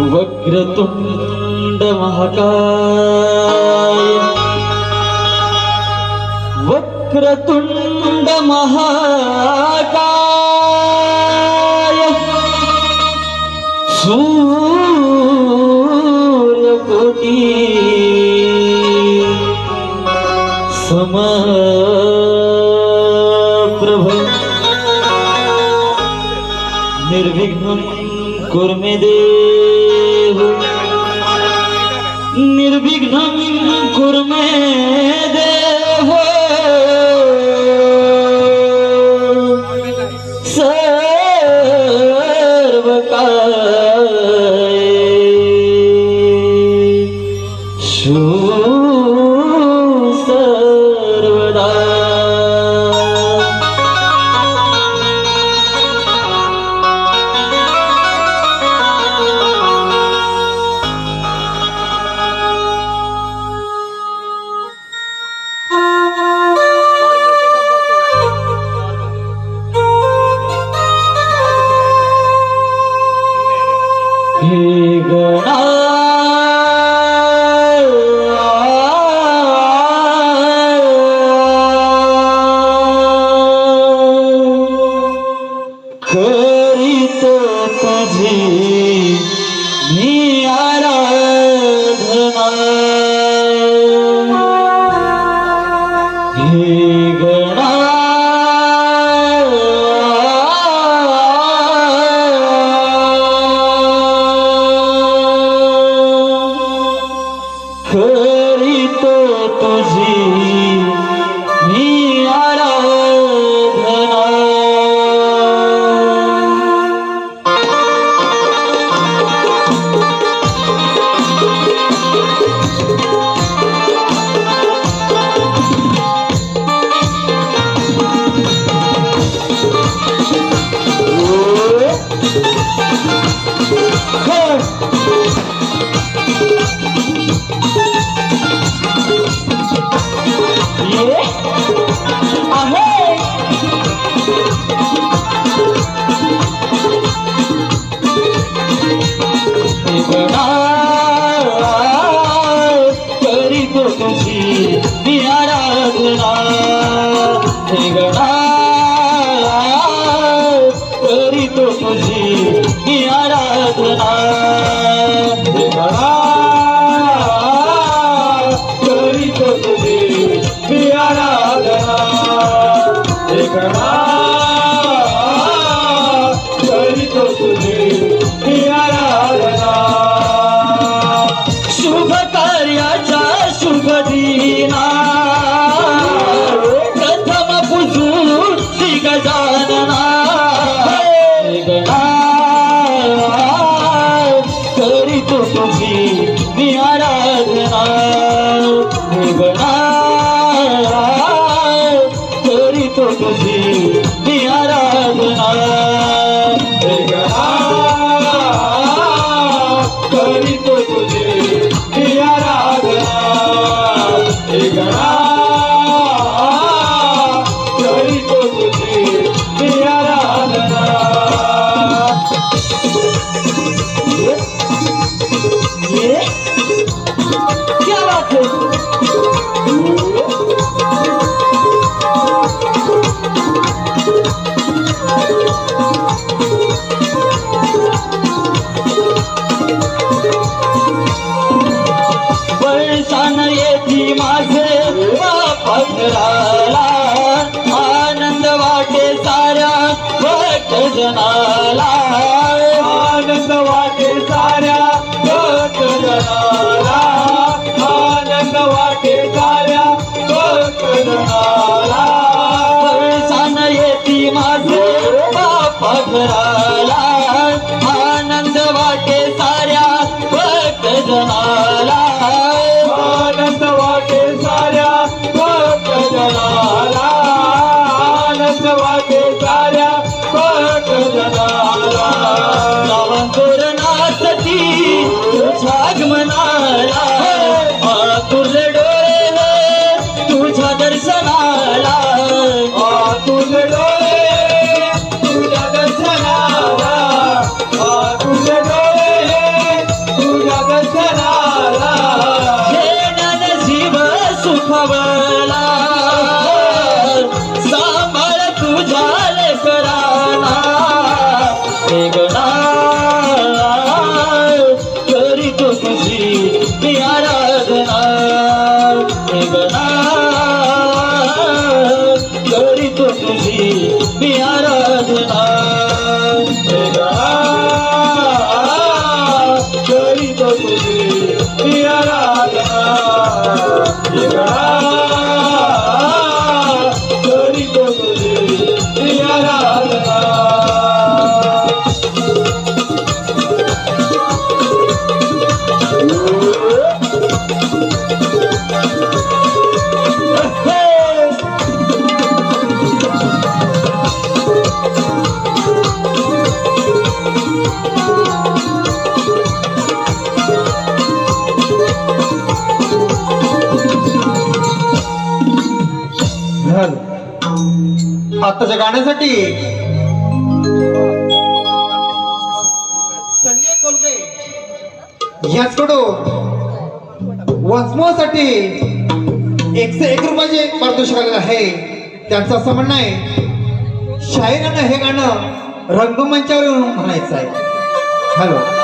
वक्रतुण्ड महाकाय। वक्रतुण्ड महाकाय। सूर्यकोटि। समप्रभ। निर्विघ्नं कुर्मे देव। নির্বিঘ্ন হে Bye. Ah. भजनाला आनंद वाटेल Shiva झालं. आताच्या गाण्यासाठी. संजय कोलगे. याचकडून वचमोसाठी एकशे एक रुपयाचे पारितोषिक आलेलं आहे. त्यांचं असं म्हणणं आहे शाहिरानं हे गाणं रंगमंचावरून म्हणायचं आहे. हॅलो.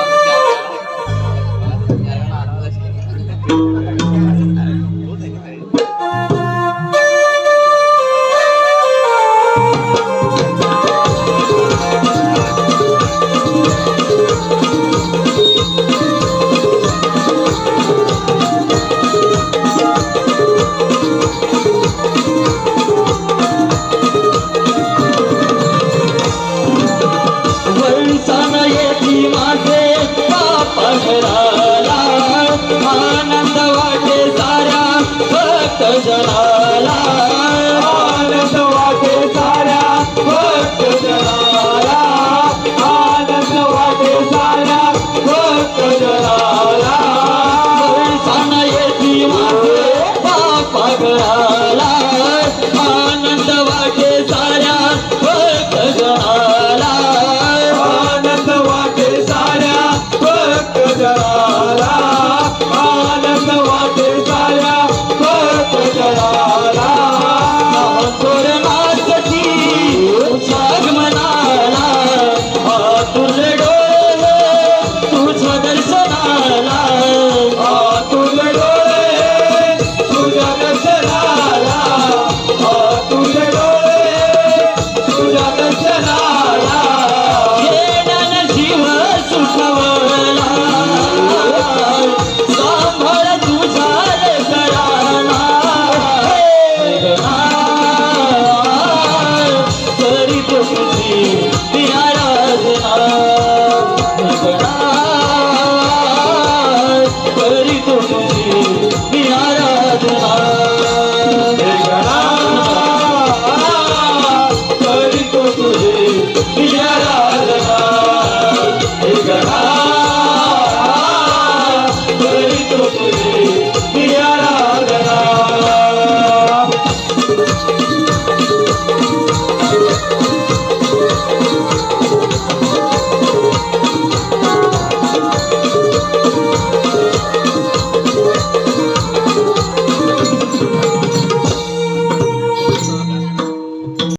Rock the